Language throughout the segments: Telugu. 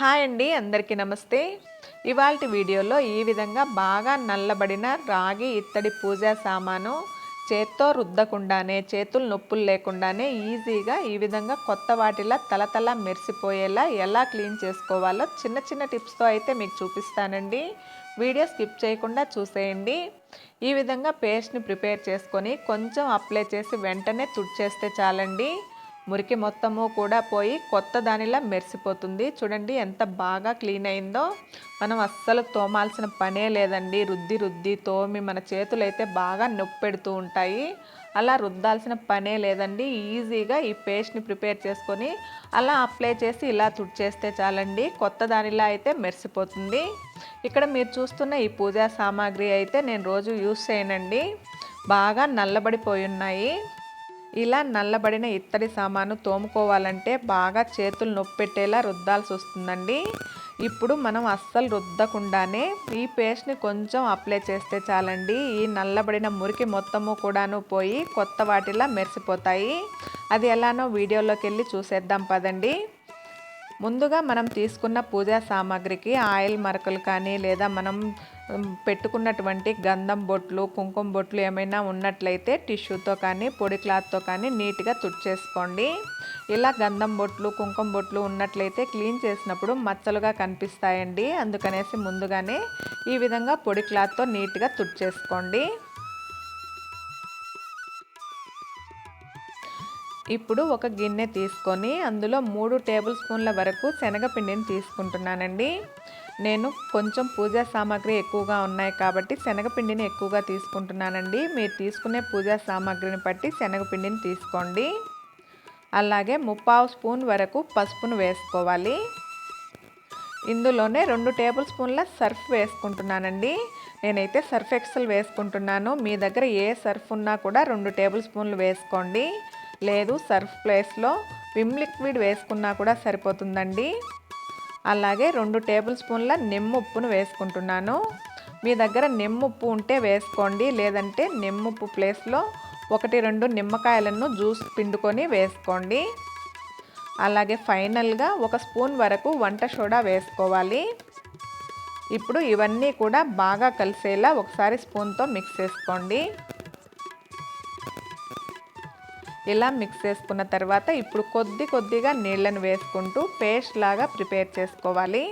హాయ్ అండి అందరికీ నమస్తే. ఇవాళ వీడియోలో ఈ విధంగా బాగా నల్లబడిన రాగి ఇత్తడి పూజా సామాను చేత్తో రుద్దకుండానే చేతులు నొప్పులు లేకుండానే ఈజీగా ఈ విధంగా కొత్త వాటిలా తలతల మెరిసిపోయేలా ఎలా క్లీన్ చేసుకోవాలో చిన్న చిన్న టిప్స్తో అయితే మీకు చూపిస్తానండి. వీడియో స్కిప్ చేయకుండా చూసేయండి. ఈ విధంగా పేస్ట్ని ప్రిపేర్ చేసుకొని కొంచెం అప్లై చేసి వెంటనే తుడిచేస్తే చాలండి. మురికి మొత్తము కూడా పోయి కొత్త దానిలా మెరిసిపోతుంది. చూడండి ఎంత బాగా క్లీన్ అయిందో. మనం అస్సలు తోమాల్సిన పనే లేదండి. రుద్ది రుద్ది తోమి మన చేతులు అయితే బాగా నొప్పి పెడుతూ ఉంటాయి. అలా రుద్దాల్సిన పనే లేదండి. ఈజీగా ఈ పేస్ట్ని ప్రిపేర్ చేసుకొని అలా అప్లై చేసి ఇలా తుడిచేస్తే చాలండి. కొత్త దానిలా అయితే మెరిసిపోతుంది. ఇక్కడ మీరు చూస్తున్న ఈ పూజా సామాగ్రి అయితే నేను రోజు యూస్ చేయనండి. బాగా నల్లబడిపోయి ఉన్నాయి. ఇలా నల్లబడిన ఇత్తడి సామాను తోముకోవాలంటే బాగా చేతులు నొప్పెట్టేలా రుద్దాల్సి వస్తుందండి. ఇప్పుడు మనం అస్సలు రుద్దకుండానే ఈ పేస్ట్ని కొంచెం అప్లై చేస్తే చాలండి. ఈ నల్లబడిన మురికి మొత్తము కూడాను పోయి కొత్త వాటిలా మెరిసిపోతాయి. అది ఎలానో వీడియోలోకి వెళ్ళి చూసేద్దాం పదండి. ముందుగా మనం తీసుకున్న పూజా సామాగ్రికి ఆయిల్ మరకలు కానీ లేదా మనం పెట్టుకున్నటువంటి గంధం బొట్లు కుంకుమ బొట్లు ఏమైనా ఉన్నట్లయితే టిష్యూతో కానీ పొడి క్లాత్తో కానీ నీట్గా తుడిచేసుకోండి. ఇలా గంధం బొట్లు కుంకుమ బొట్లు ఉన్నట్లయితే క్లీన్ చేసినప్పుడు మచ్చలుగా కనిపిస్తాయండి. అందుకనేసి ముందుగానే ఈ విధంగా పొడి క్లాత్తో నీట్గా తుడిచేసుకోండి. ఇప్పుడు ఒక గిన్నె తీసుకొని అందులో మూడు టేబుల్ స్పూన్ల వరకు శనగపిండిని తీసుకుంటున్నానండి. నేను కొంచెం పూజా సామాగ్రి ఎక్కువగా ఉన్నాయి కాబట్టి శనగపిండిని ఎక్కువగా తీసుకుంటున్నానండి. మీరు తీసుకునే పూజా సామాగ్రిని బట్టి శనగపిండిని తీసుకోండి. అలాగే ముప్పావు స్పూన్ వరకు పసుపును వేసుకోవాలి. ఇందులోనే రెండు టేబుల్ స్పూన్ల సర్ఫ్ వేసుకుంటున్నానండి. నేనైతే సర్ఫ్ ఎక్సెల్ వేసుకుంటున్నాను. మీ దగ్గర ఏ సర్ఫ్ ఉన్నా కూడా రెండు టేబుల్ స్పూన్లు వేసుకోండి. లేదు సర్ఫ్ ప్లేస్లో విమ్ లిక్విడ్ వేసుకున్నా కూడా సరిపోతుందండి. అలాగే రెండు టేబుల్ స్పూన్ల నిమ్ముప్పును వేసుకుంటున్నాను. మీ దగ్గర నిమ్ముప్పు ఉంటే వేసుకోండి లేదంటే నిమ్ముప్పు ప్లేస్లో ఒకటి రెండు నిమ్మకాయలను జ్యూస్ పిండుకొని వేసుకోండి. అలాగే ఫైనల్గా ఒక స్పూన్ వరకు వంట సోడా వేసుకోవాలి. ఇప్పుడు ఇవన్నీ కూడా బాగా కలిసేలా ఒకసారి స్పూన్తో మిక్స్ చేసుకోండి. ఇలా మిక్స్ చేసుకున్న తర్వాత ఇప్పుడు కొద్ది కొద్దిగా నీళ్ళను వేసుకుంటూ పేస్ట్ లాగా ప్రిపేర్ చేసుకోవాలి.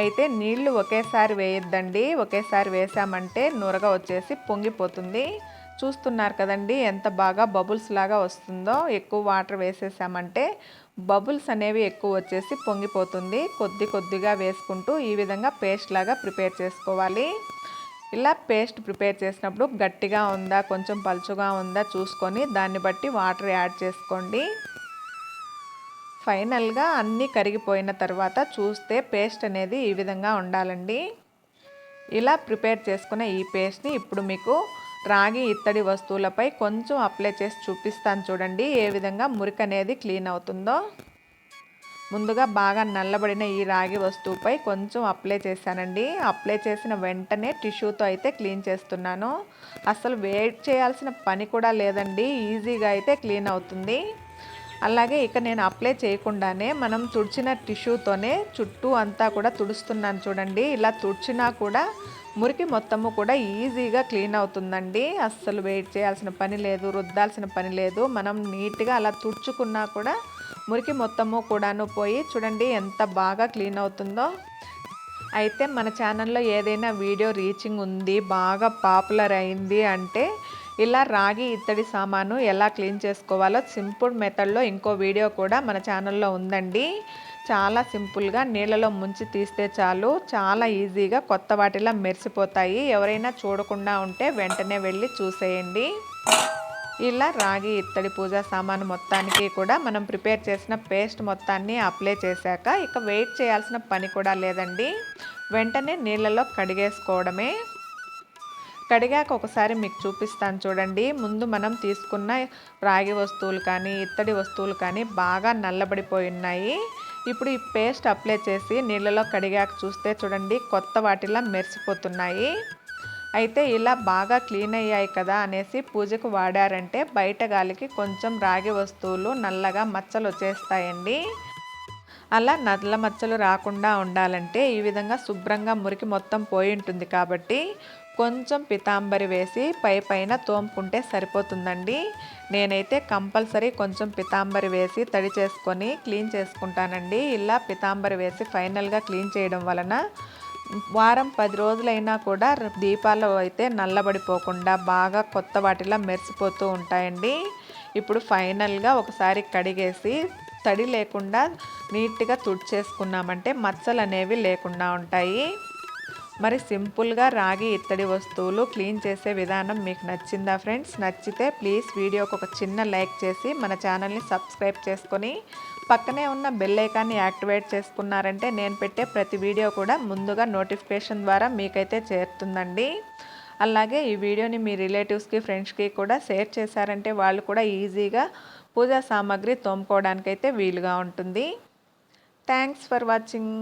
అయితే నీళ్ళు ఒకేసారి వేయొద్దండి. ఒకేసారి వేసామంటే నూరగా వచ్చేసి పొంగిపోతుంది. చూస్తున్నారు కదండి ఎంత బాగా బబుల్స్ లాగా వస్తుందో. ఎక్కువ వాటర్ వేసేసామంటే బబుల్స్ అనేవి ఎక్కువ వచ్చేసి పొంగిపోతుంది. కొద్ది కొద్దిగా వేసుకుంటూ ఈ విధంగా పేస్ట్ లాగా ప్రిపేర్ చేసుకోవాలి. ఇలా పేస్ట్ ప్రిపేర్ చేసినప్పుడు గట్టిగా ఉందా కొంచెం పలుచుగా ఉందా చూసుకొని దాన్ని బట్టి వాటర్ యాడ్ చేసుకోండి. ఫైనల్గా అన్నీ కరిగిపోయిన తర్వాత చూస్తే పేస్ట్ అనేది ఈ విధంగా ఉండాలండి. ఇలా ప్రిపేర్ చేసుకున్న ఈ పేస్ట్ని ఇప్పుడు మీకు రాగి ఇత్తడి వస్తువులపై కొంచెం అప్లై చేసి చూపిస్తాను చూడండి ఏ విధంగా మురికి అనేది క్లీన్ అవుతుందో. ముందుగా బాగా నల్లబడిన ఈ రాగి వస్తువుపై కొంచెం అప్లై చేశానండి. అప్లై చేసిన వెంటనే టిష్యూతో అయితే క్లీన్ చేస్తున్నాను. అసలు వెయిట్ చేయాల్సిన పని కూడా లేదండి. ఈజీగా అయితే క్లీన్ అవుతుంది. అలాగే ఇక నేను అప్లై చేయకుండానే మనం తుడిచిన టిష్యూతోనే చుట్టూ అంతా కూడా తుడుస్తున్నాను చూడండి. ఇలా తుడిచినా కూడా మురికి మొత్తము కూడా ఈజీగా క్లీన్ అవుతుందండి. అస్సలు వెయిట్ చేయాల్సిన పని లేదు రుద్దాల్సిన పని లేదు. మనం నీట్గా అలా తుడుచుకున్నా కూడా మురికి మొత్తము కూడాను పోయి చూడండి ఎంత బాగా క్లీన్ అవుతుందో. అయితే మన ఛానల్లో ఏదైనా వీడియో రీచింగ్ ఉంది బాగా పాపులర్ అయింది అంటే ఇలా రాగి ఇత్తడి సామాను ఎలా క్లీన్ చేసుకోవాలో సింపుల్ మెథడ్లో ఇంకో వీడియో కూడా మన ఛానల్లో ఉందండి. చాలా సింపుల్గా నీళ్ళలో ముంచి తీస్తే చాలు. చాలా ఈజీగా కొత్త వాటిలా మెరిసిపోతాయి. ఎవరైనా చూడకుండా ఉంటే వెంటనే వెళ్ళి చూసేయండి. ఇలా రాగి ఇత్తడి పూజ సామాను మొత్తానికి కూడా మనం ప్రిపేర్ చేసిన పేస్ట్ మొత్తాన్ని అప్లై చేశాక ఇక వెయిట్ చేయాల్సిన పని కూడా లేదండి. వెంటనే నీళ్ళలో కడిగేసుకోవడమే. కడిగాక ఒకసారి మీకు చూపిస్తాను చూడండి. ముందు మనం తీసుకున్న రాగి వస్తువులు కానీ ఇత్తడి వస్తువులు కానీ బాగా నల్లబడిపోయి ఉన్నాయి. ఇప్పుడు ఈ పేస్ట్ అప్లై చేసి నీళ్ళలో కడిగాక చూస్తే చూడండి కొత్త వాటిలా మెరిసిపోతున్నాయి. అయితే ఇలా బాగా క్లీన్ అయ్యాయి కదా అనేసి పూజకు వాడారంటే బయట గాలికి కొంచెం రాగి వస్తువులు నల్లగా మచ్చలు వచ్చేస్తాయండి. అలా నల్ల మచ్చలు రాకుండా ఉండాలంటే ఈ విధంగా శుభ్రంగా మురికి మొత్తం పోయి ఉంటుంది కాబట్టి కొంచెం పితాంబరి వేసి పై పైన తోముకుంటే సరిపోతుందండి. నేనైతే కంపల్సరీ కొంచెం పితాంబరి వేసి తడి చేసుకొని క్లీన్ చేసుకుంటానండి. ఇలా పితాంబరి వేసి ఫైనల్గా క్లీన్ చేయడం వలన వారం పది రోజులైనా కూడా దీపాలు అయితే నల్లబడిపోకుండా బాగా కొత్త వాటిలా మెరిసిపోతూ ఉంటాయండి. ఇప్పుడు ఫైనల్గా ఒకసారి కడిగేసి తడి లేకుండా నీట్గా తుడిచేసుకున్నామంటే మచ్చలు అనేవి లేకుండా ఉంటాయి. మరి సింపుల్గా రాగి ఇత్తడి వస్తువులు క్లీన్ చేసే విధానం మీకు నచ్చిందా ఫ్రెండ్స్? నచ్చితే ప్లీజ్ వీడియోకి ఒక చిన్న లైక్ చేసి మన ఛానల్ని సబ్స్క్రైబ్ చేసుకొని పక్కనే ఉన్న బెల్ ఐకాన్ని యాక్టివేట్ చేసుకున్నారంటే నేను పెట్టే ప్రతి వీడియో కూడా ముందుగా నోటిఫికేషన్ ద్వారా మీకైతే చేరుతుందండి. అలాగే ఈ వీడియోని మీ రిలేటివ్స్కి ఫ్రెండ్స్కి కూడా షేర్ చేశారంటే వాళ్ళు కూడా ఈజీగా పూజా సామాగ్రి తోముకోవడానికైతే వీలుగా ఉంటుంది. Thanks for watching.